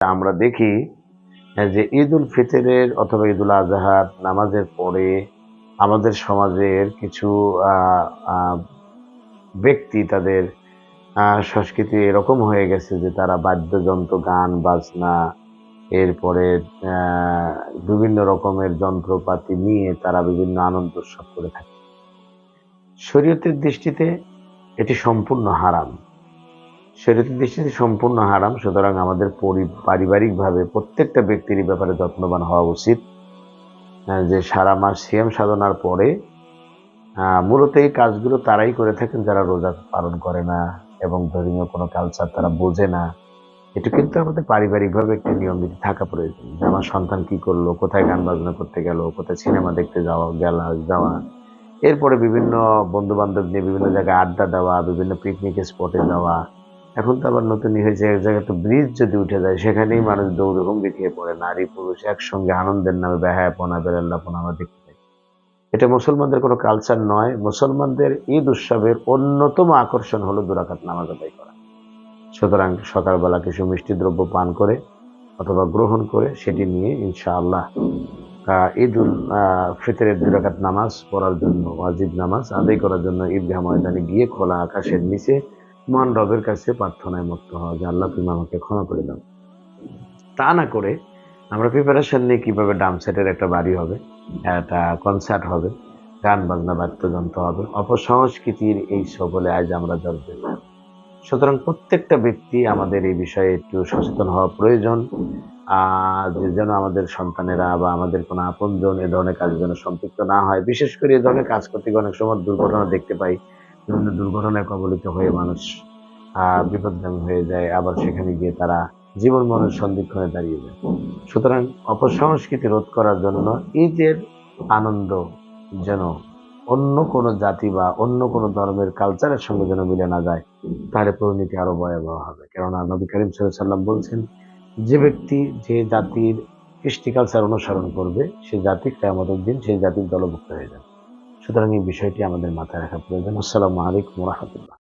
আমরা দেখি যে ঈদ উল ফিতরের অথবা ঈদ উল আজহার নামাজের পরে আমাদের সমাজের কিছু ব্যক্তি তাদের সংস্কৃতি এরকম হয়ে গেছে যে তারা বাদ্যযন্ত্র, গান, বাজনা, এরপরে বিভিন্ন রকমের যন্ত্রপাতি নিয়ে তারা বিভিন্ন আনন্দ উৎসব করে থাকে। শরীয়তের দৃষ্টিতে এটি সম্পূর্ণ হারাম। শরীয়তের দৃষ্টিতে সম্পূর্ণ হারাম সুতরাং আমাদের পরি- পারিবারিকভাবে প্রত্যেকটা ব্যক্তির ব্যাপারে যত্নবান হওয়া উচিত। আহ, যে সারা মাস সিয়াম সাধনার পরে মূলত এই কাজগুলো তারাই করে থাকেন যারা রোজা পালন করে না এবং ধর্মীয় কোনো কালচার তারা বোঝে না। এটা কিন্তু আমাদের পারিবারিকভাবে একটি নিয়ম নীতি থাকা প্রয়োজন। যে আমার সন্তান কি করল কোথায় গান বাজনা করতে গেল কোথায় সিনেমা দেখতে যাওয়া গেলা যাওয়া। এরপরে বিভিন্ন বন্ধু বান্ধব নিয়ে বিভিন্ন জায়গায় আড্ডা দেওয়া বিভিন্ন পিকনিক স্পটে যাওয়া। এখন তো আবার নতুন হয়েছে এক জায়গায় তো ব্রিজ যদি উঠে যায়, সেখানেই মানুষ দৌড়ে হুমড়ি খেয়ে পড়ে। নারী পুরুষ একসঙ্গে আনন্দের নামে বেহায়াপনা বেরাল্লাপনা আমরা দেখতে পাই। এটা মুসলমানদের কোনো কালচার নয়। মুসলমানদের ঈদ উৎসবের অন্যতম আকর্ষণ হলো দুরাকাত নামাজ আদায় করা। সুতরাং সকালবেলা কিছু মিষ্টি দ্রব্য পান করে অথবা গ্রহণ করে, সেটি নিয়ে ইনশাআল্লাহ উল ফিতরের দুরাকাত নামাজ পড়ার জন্য, ওয়াজিব নামাজ আদায় করার জন্য ঈদগাহ ময়দানে গিয়ে খোলা আকাশের নিচে মহান রবের কাছে প্রার্থনায় মত্ত হওয়া যে আল্লাহ তুমি আমাকে ক্ষমা করে দাও। তা না করে আমরা প্রিপারেশন নিয়ে কীভাবে ডাম সেটের একটা বাড়ি হবে, একটা কনসার্ট হবে, গান বাজনা, বাদ্যযন্ত্র হবে, অপসংস্কৃতির এই সকলে আজ আমরা জর্জরিত সুতরাং প্রত্যেকটা ব্যক্তি আমাদের এই বিষয়ে একটু সচেতন হওয়া প্রয়োজন। যে যেন আমাদের সন্তানেরা বা আমাদের কোনো আপনজন এ ধরনের কাজে যেন সম্পৃক্ত না হয়। বিশেষ করে এই ধরনের কাজ করতে গিয়ে অনেক সময় দুর্ঘটনা দেখতে পাই। বিভিন্ন দুর্ঘটনায় কবলিত হয়ে মানুষ বিপদগামী হয়ে যায়, আবার সেখানে গিয়ে তারা জীবন মনের সন্দিক্ষণে দাঁড়িয়ে যায়। সুতরাং অপসংস্কৃতি রোধ করার জন্য ঈদের আনন্দ যেন অন্য কোনো জাতি বা অন্য কোনো ধর্মের কালচারের সঙ্গে যেন মিলে না যায়, তাহলে পরিণতি আরও ভয়াবহ হবে। কেননা নবী করিম সাল্লাম বলছেন, যে ব্যক্তি যে জাতির কৃষ্টি কালচার অনুসরণ করবে, সে জাতি কেমতের দিন সেই জাতির দলভুক্ত হয়ে যাবে। সুতরাং এই বিষয়টি আমাদের মাথায় রাখা প্রয়োজন। আসসালামু আলাইকুম রহমতুল্লাহ।